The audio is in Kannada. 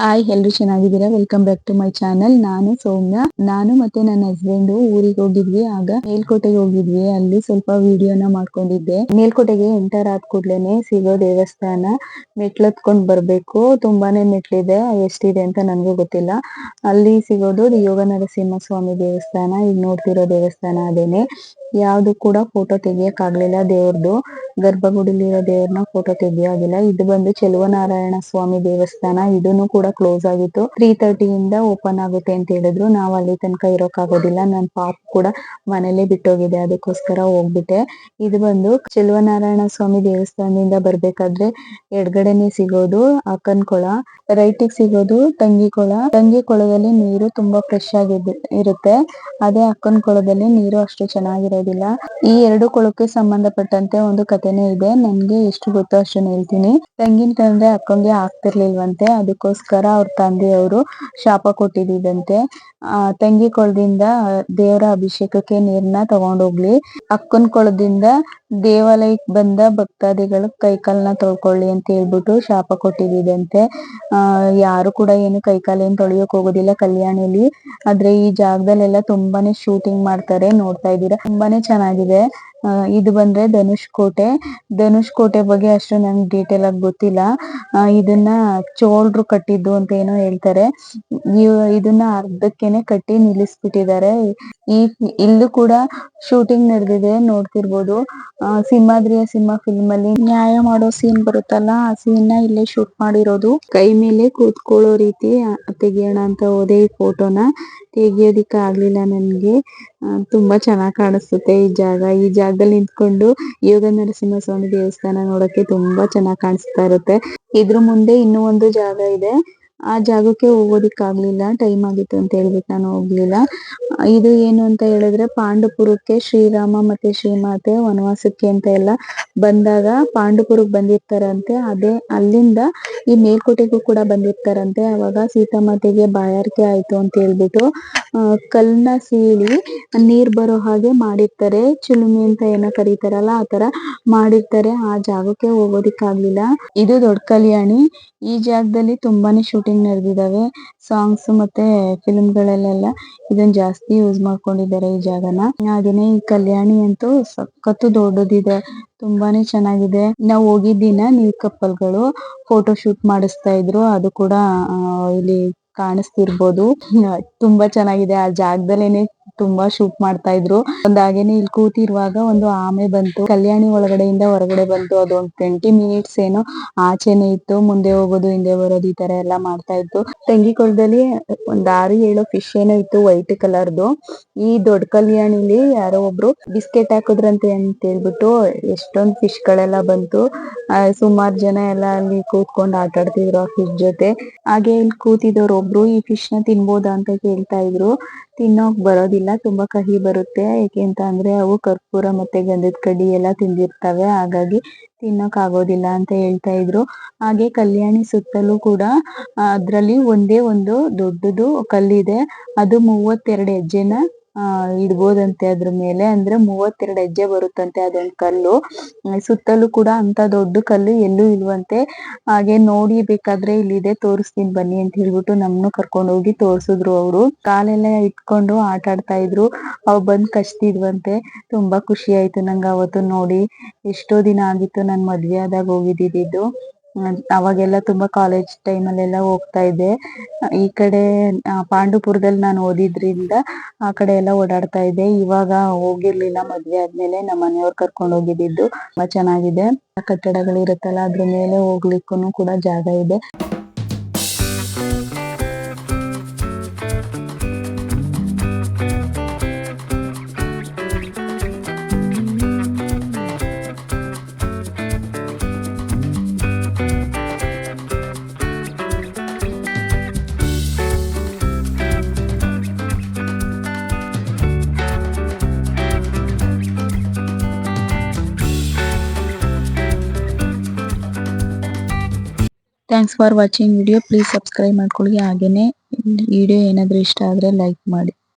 ಹಾಯ್ ಎಲ್ರು ಚೆನ್ನಾಗಿದ್ದೀರಾ? Welcome back to my channel ನಾನು ಸೌಮ್ಯ. ನಾನು ಮತ್ತೆ ನನ್ನ ಹಸ್ಬೆಂಡ್ ಊರಿಗೆ ಹೋಗಿದ್ವಿ. ಆಗ ಮೇಲ್ಕೋಟೆಗೆ ಹೋಗಿದ್ವಿ. ಅಲ್ಲಿ ಸ್ವಲ್ಪ ವಿಡಿಯೋನ ಮಾಡ್ಕೊಂಡಿದ್ದೆ. ಮೇಲ್ಕೋಟೆಗೆ ಎಂಟರ್ ಆದ ಕೂಡ್ಲೇನೆ ಸಿಗೋ ದೇವಸ್ಥಾನ ಮೆಟ್ಲತ್ಕೊಂಡ್ ಬರ್ಬೇಕು. ತುಂಬಾನೇ ಮೆಟ್ಲಿದೆ. ಎಷ್ಟಿದೆ ಅಂತ ನನ್ಗೂ ಗೊತ್ತಿಲ್ಲ. ಅಲ್ಲಿ ಸಿಗೋದು ಯೋಗ ನರಸಿಂಹ ಸ್ವಾಮಿ ದೇವಸ್ಥಾನ. ಈಗ ನೋಡ್ತಿರೋ ದೇವಸ್ಥಾನ ಅದೇನೆ. ಯಾವ್ದು ಕೂಡ ಫೋಟೋ ತೆಗಿಯಕ್ ಆಗ್ಲಿಲ್ಲ ದೇವ್ರದ್ದು ಗರ್ಭಗುಡಿಲಿರೋ ದೇವ್ರನ್ನ ಫೋಟೋ ತೆಗಿಯೋದಿಲ್ಲ. ಇದು ಬಂದು ಚೆಲುವನಾರಾಯಣ ಸ್ವಾಮಿ ದೇವಸ್ಥಾನ. ಇದನ್ನು ಕೂಡ ಕ್ಲೋಸ್ ಆಗಿತ್ತು. ತ್ರೀ ಇಂದ ಓಪನ್ ಆಗುತ್ತೆ ಅಂತ ಹೇಳಿದ್ರು. ನಾವ್ ಅಲ್ಲಿ ತನಕ ಇರೋಕ್ ಆಗೋದಿಲ್ಲ ನನ್ ಪಾಪ ಕೂಡ ಮನೇಲೆ ಬಿಟ್ಟೋಗಿದೆ. ಅದಕ್ಕೋಸ್ಕರ ಹೋಗ್ಬಿಟ್ಟೆ. ಇದು ಬಂದು ಚೆಲುವನಾರಾಯಣ ಸ್ವಾಮಿ ದೇವಸ್ಥಾನದಿಂದ ಬರ್ಬೇಕಾದ್ರೆ ಎಡ್ಗಡೆನೆ ಸಿಗೋದು ಅಕ್ಕನ್ ಕೊಳ ರೈಟ್ಗೆ ಸಿಗೋದು ತಂಗಿಕೊಳ ತಂಗಿ ಕೊಳದಲ್ಲಿ ನೀರು ತುಂಬಾ ಫ್ರೆಶ್ ಆಗಿ ಇರುತ್ತೆ. ಅದೇ ಅಕ್ಕನ್ ಕೊಳದಲ್ಲಿ ನೀರು ಅಷ್ಟು ಚೆನ್ನಾಗಿರೋದಿಲ್ಲ. ಈ ಎರಡು ಕೊಳಕ್ಕೆ ಸಂಬಂಧಪಟ್ಟಂತೆ ಒಂದು ಕಥೆನೇ ಇದೆ. ನನ್ಗೆ ಎಷ್ಟು ಗೊತ್ತೋ ಅಷ್ಟನ್ನ ಹೇಳ್ತೀನಿ. ತಂಗಿನ ತಂದೆ ಅಕ್ಕಂಗೆ ಆಗ್ತಿರ್ಲಿಲ್ವಂತೆ. ಅದಕ್ಕೋಸ್ಕರ ಅವ್ರ ತಂದೆಯವರು ಶಾಪ ಕೊಟ್ಟಿದ್ದಂತೆ ಆ, ತಂಗಿ ಕೊಳದಿಂದ ದೇವರ ಅಭಿಷೇಕಕ್ಕೆ ನೀರ್ನ ತಗೊಂಡೋಗ್ಲಿ. ಅಕ್ಕನ್ ಕೊಳದಿಂದ ದೇವಾಲಯಕ್ಕೆ ಬಂದ ಭಕ್ತಾದಿಗಳು ಕೈಕಾಲನ್ನ ತೊಳ್ಕೊಳ್ಳಿ ಅಂತ ಹೇಳ್ಬಿಟ್ಟು ಶಾಪ ಕೊಟ್ಟಿದ್ದಂತೆ ಆ, ಯಾರು ಕೂಡ ಏನು ಕೈಕಾಲ ಏನ್ ತೊಳಿಯಕ್ ಹೋಗೋದಿಲ್ಲ ಕಲ್ಯಾಣಿಲಿ. ಆದ್ರೆ ಈ ಜಾಗದಲ್ಲೆಲ್ಲ ತುಂಬಾನೇ ಶೂಟಿಂಗ್ ಮಾಡ್ತಾರೆ. ನೋಡ್ತಾ ಇದ್ದೀರಾ? ತುಂಬಾನೇ ಚೆನ್ನಾಗಿದೆ. ಆ, ಇದು ಬಂದ್ರೆ ಧನುಷ್ ಕೋಟೆ. ಧನುಷ್ ಕೋಟೆ ಬಗ್ಗೆ ಅಷ್ಟು ನಂಗೆ ಡೀಟೇಲ್ ಆಗಿ ಗೊತ್ತಿಲ್ಲ. ಅಹ್ ಇದನ್ನ ಚೋಳರು ಕಟ್ಟಿದ್ದು ಅಂತ ಏನೋ ಹೇಳ್ತಾರೆ. ಇದನ್ನ ಅರ್ಧಕ್ಕೇನೆ ಕಟ್ಟಿ ನಿಲ್ಲಿಸ್ಬಿಟ್ಟಿದ್ದಾರೆ. ಈ, ಇಲ್ಲೂ ಕೂಡ ಶೂಟಿಂಗ್ ನಡೆದಿದೆ, ನೋಡ್ತಿರ್ಬೋದು. ಅಹ್ ಸಿಂಹಾದ್ರಿಯ ಸಿಂಹ ಫಿಲ್ಮ್ ಅಲ್ಲಿ ನ್ಯಾಯ ಮಾಡೋ ಸೀನ್ ಬರುತ್ತಲ್ಲ, ಆ ಸೀನ್ನ ಇಲ್ಲೇ ಶೂಟ್ ಮಾಡಿರೋದು. ಕೈ ಮೇಲೆ ಕೂತ್ಕೊಳ್ಳೋ ರೀತಿ ತೆಗಿಯೋಣ ಅಂತ ಹೋದೆ ಈ ಫೋಟೋನ ತೆಗಿಯೋದಿಕ್ಕೆ ಆಗ್ಲಿಲ್ಲ ನನಗೆ. ತುಂಬಾ ಚೆನ್ನಾಗಿ ಕಾಣಿಸುತ್ತೆ ಈ ಜಾಗ. ಈ ಜಾಗದಲ್ಲಿ ನಿಂತ್ಕೊಂಡು ಯೋಗ ನರಸಿಂಹ ಸ್ವಾಮಿ ದೇವಸ್ಥಾನ ನೋಡಕ್ಕೆ ತುಂಬಾ ಚೆನ್ನಾಗಿ ಕಾಣಿಸ್ತಾ ಇರುತ್ತೆ. ಇದ್ರ ಮುಂದೆ ಇನ್ನೂ ಒಂದು ಜಾಗ ಇದೆ. ಆ ಜಾಗಕ್ಕೆ ಹೋಗೋದಿಕ್ ಆಗ್ಲಿಲ್ಲ ಟೈಮ್ ಆಗಿತ್ತು ಅಂತ ಹೇಳ್ಬಿಟ್ಟು ನಾನು ಹೋಗ್ಲಿಲ್ಲ. ಇದು ಏನು ಅಂತ ಹೇಳಿದ್ರೆ ಪಾಂಡವಪುರಕ್ಕೆ ಶ್ರೀರಾಮ ಮತ್ತೆ ಶ್ರೀಮಾತೆ ವನವಾಸಕ್ಕೆ ಅಂತ ಎಲ್ಲ ಬಂದಾಗ ಪಾಂಡವಪುರಕ್ಕೆ ಬಂದಿರ್ತಾರಂತೆ. ಅದೇ ಅಲ್ಲಿಂದ ಈ ಮೇಲ್ಕೋಟೆಗೂ ಕೂಡ ಬಂದಿರ್ತಾರಂತೆ. ಅವಾಗ ಸೀತಾಮಾತೆಗೆ ಬಾಯಾರಿಕೆ ಆಯ್ತು ಅಂತ ಹೇಳ್ಬಿಟ್ಟು ಕಲ್ಲನ್ನ ಸೀಳಿ ನೀರ್ ಬರೋ ಹಾಗೆ ಮಾಡಿರ್ತಾರೆ. ಚಿಲುಮೆ ಅಂತ ಏನೋ ಕರೀತಾರಲ್ಲ ತರ ಮಾಡಿರ್ತಾರೆ. ಆ ಜಾಗಕ್ಕೆ ಹೋಗೋದಿಕ್ ಆಗ್ಲಿಲ್ಲ ಇದು ದೊಡ್ಡ ಕಲ್ಯಾಣಿ. ಈ ಜಾಗದಲ್ಲಿ ತುಂಬಾನೇ ಶೂಟಿಂಗ್ ನಡೆದಿದ್ದಾವೆ ಸಾಂಗ್ಸ್ ಮತ್ತೆ ಫಿಲ್ಮ್ ಗಳಲ್ಲೆಲ್ಲ ಇದನ್ನ ಜಾಸ್ತಿ ಯೂಸ್ ಮಾಡ್ಕೊಂಡಿದ್ದಾರೆ ಈ ಜಾಗನ. ಹಾಗೇನೆ ಈ ಕಲ್ಯಾಣಿ ಅಂತೂ ಸಖತ್ತು ದೊಡ್ಡದಿದೆ. ತುಂಬಾನೇ ಚೆನ್ನಾಗಿದೆ. ನಾವು ಹೋಗಿದ್ ದಿನ ನೀರ್ ಕಪ್ಪಲ್ಗಳು ಫೋಟೋ ಶೂಟ್ ಮಾಡಿಸ್ತಾ ಇದ್ರು. ಅದು ಕೂಡ ಇಲ್ಲಿ ಕಾಣಿಸ್ತಿರ್ಬೋದು. ತುಂಬಾ ಚೆನ್ನಾಗಿದೆ. ಆ ಜಾಗದಲ್ಲೇನೆ ತುಂಬಾ ಶೂಟ್ ಮಾಡ್ತಾ ಇದ್ರು. ಒಂದ್ ಹಾಗೇನೆ ಇಲ್ಲಿ ಕೂತಿರುವಾಗ ಒಂದು ಆಮೆ ಬಂತು. ಕಲ್ಯಾಣಿ ಒಳಗಡೆಯಿಂದ ಹೊರಗಡೆ ಬಂತು. ಅದೊಂದ್ ಟ್ವೆಂಟಿ ಮಿನಿಟ್ಸ್ ಏನೋ ಆಚೆನೆ ಇತ್ತು. ಮುಂದೆ ಹೋಗೋದು, ಹಿಂದೆ ಬರೋದು ಈ ತರ ಎಲ್ಲ ಮಾಡ್ತಾ ಇತ್ತು. ತಂಗಿ ಕೊಳದಲ್ಲಿ ಒಂದ್ ಆರು ಏಳು ಫಿಶ್ ಏನೋ ಇತ್ತು ವೈಟ್ ಕಲರ್ದು ಈ ದೊಡ್ಡ ಕಲ್ಯಾಣಿಲಿ ಯಾರೋ ಒಬ್ರು ಬಿಸ್ಕೆಟ್ ಹಾಕುದ್ರಂತೆ ಅಂತ ಹೇಳ್ಬಿಟ್ಟು ಎಷ್ಟೊಂದ್ ಫಿಶ್ ಗಳೆಲ್ಲ ಬಂತು. ಸುಮಾರು ಜನ ಎಲ್ಲ ಅಲ್ಲಿ ಕೂತ್ಕೊಂಡು ಆಟ ಆಡ್ತಿದ್ರು ಆ ಫಿಶ್ ಜೊತೆ. ಹಾಗೆ ಇಲ್ಲಿ ಕೂತಿದ್ದವ್ರು ಒಬ್ರು ಈ ಫಿಶ್ನ ತಿನ್ಬೋದ ಅಂತ ಕೇಳ್ತಾ ಇದ್ರು. ತಿನ್ನೋಕ್ ಬರೋದಿಲ್ಲ, ತುಂಬಾ ಕಹಿ ಬರುತ್ತೆ. ಯಾಕೆ ಅಂತ ಅಂದ್ರೆ ಅವು ಕರ್ಪೂರ ಮತ್ತೆ ಗಂಧದ ಕಡ್ಡಿ ಎಲ್ಲ ತಿಂದಿರ್ತವೆ. ಹಾಗಾಗಿ ತಿನ್ನೋಕ್ ಆಗೋದಿಲ್ಲ ಅಂತ ಹೇಳ್ತಾ ಇದ್ರು. ಹಾಗೆ ಕಲ್ಯಾಣಿ ಸುತ್ತಲೂ ಕೂಡ, ಅದ್ರಲ್ಲಿ ಒಂದೇ ಒಂದು ದೊಡ್ಡದು ಕಲ್ಲಿದೆ. ಅದು ಮೂವತ್ತೆರಡು ಹೆಜ್ಜೆನ ಆ, ಇಡ್ಬೋದಂತೆ ಅದ್ರ ಮೇಲೆ. ಅಂದ್ರೆ ಮೂವತ್ತೆರಡು ಹೆಜ್ಜೆ ಬರುತ್ತಂತೆ ಅದೊಂದ್ ಕಲ್ಲು. ಸುತ್ತಲೂ ಕೂಡ ಅಂತ ದೊಡ್ಡ ಕಲ್ಲು ಎಲ್ಲೂ ಇಲ್ವಂತೆ. ಹಾಗೆ ನೋಡಿ ಬೇಕಾದ್ರೆ ಇಲ್ಲಿದೆ, ತೋರಿಸ್ತೀನಿ ಬನ್ನಿ ಅಂತ ಹೇಳ್ಬಿಟ್ಟು ನಮ್ಮನ್ನು ಕರ್ಕೊಂಡು ಹೋಗಿ ತೋರ್ಸಿದ್ರು ಅವ್ರು. ಕಾಲೆಲ್ಲ ಇಟ್ಕೊಂಡು ಆಟ ಆಡ್ತಾ ಇದ್ರು. ಅವು ಬಂದ್ ಕಷ್ಟಿದ್ವಂತೆ ತುಂಬಾ ಖುಷಿ ಆಯ್ತು ನಂಗೆ ಅವತ್ತು ನೋಡಿ. ಎಷ್ಟೋ ದಿನ ಆಗಿತ್ತು ನಾನ್ ಮದ್ವೆ ಆದಾಗ ಹೋಗಿದ್ದಿದ್ದು. ಅವಾಗೆಲ್ಲ ತುಂಬಾ ಕಾಲೇಜ್ ಟೈಮ್ ಅಲ್ಲೆಲ್ಲ ಹೋಗ್ತಾ ಇದ್ದೆ. ಈ ಕಡೆ ಪಾಂಡುಪುರದಲ್ಲಿ ನಾನು ಓದಿದ್ರಿಂದ ಆ ಕಡೆ ಎಲ್ಲ ಓಡಾಡ್ತಾ ಇದ್ದೆ. ಇವಾಗ ಹೋಗಿರ್ಲಿಲ್ಲ, ಮದ್ವೆ ಆದ್ಮೇಲೆ ನಮ್ಮ ಮನೆಯವ್ರು ಕರ್ಕೊಂಡು ಹೋಗಿದ್ದಿದ್ದು. ತುಂಬಾ ಚೆನ್ನಾಗಿದೆ. ಕಟ್ಟಡಗಳು ಇರುತ್ತಲ್ಲ ಅದ್ರ ಮೇಲೆ ಹೋಗ್ಲಿಕ್ಕೂನು ಕೂಡ ಜಾಗ ಇದೆ. Thanks for watching video please subscribe ಮಾಡ್ಕೊಳ್ಳಿ. ಹಾಗೇನೇ ವಿಡಿಯೋ ಏನಾದರೂ ಇಷ್ಟ ಆದ್ರೆ ಲೈಕ್ ಮಾಡಿ.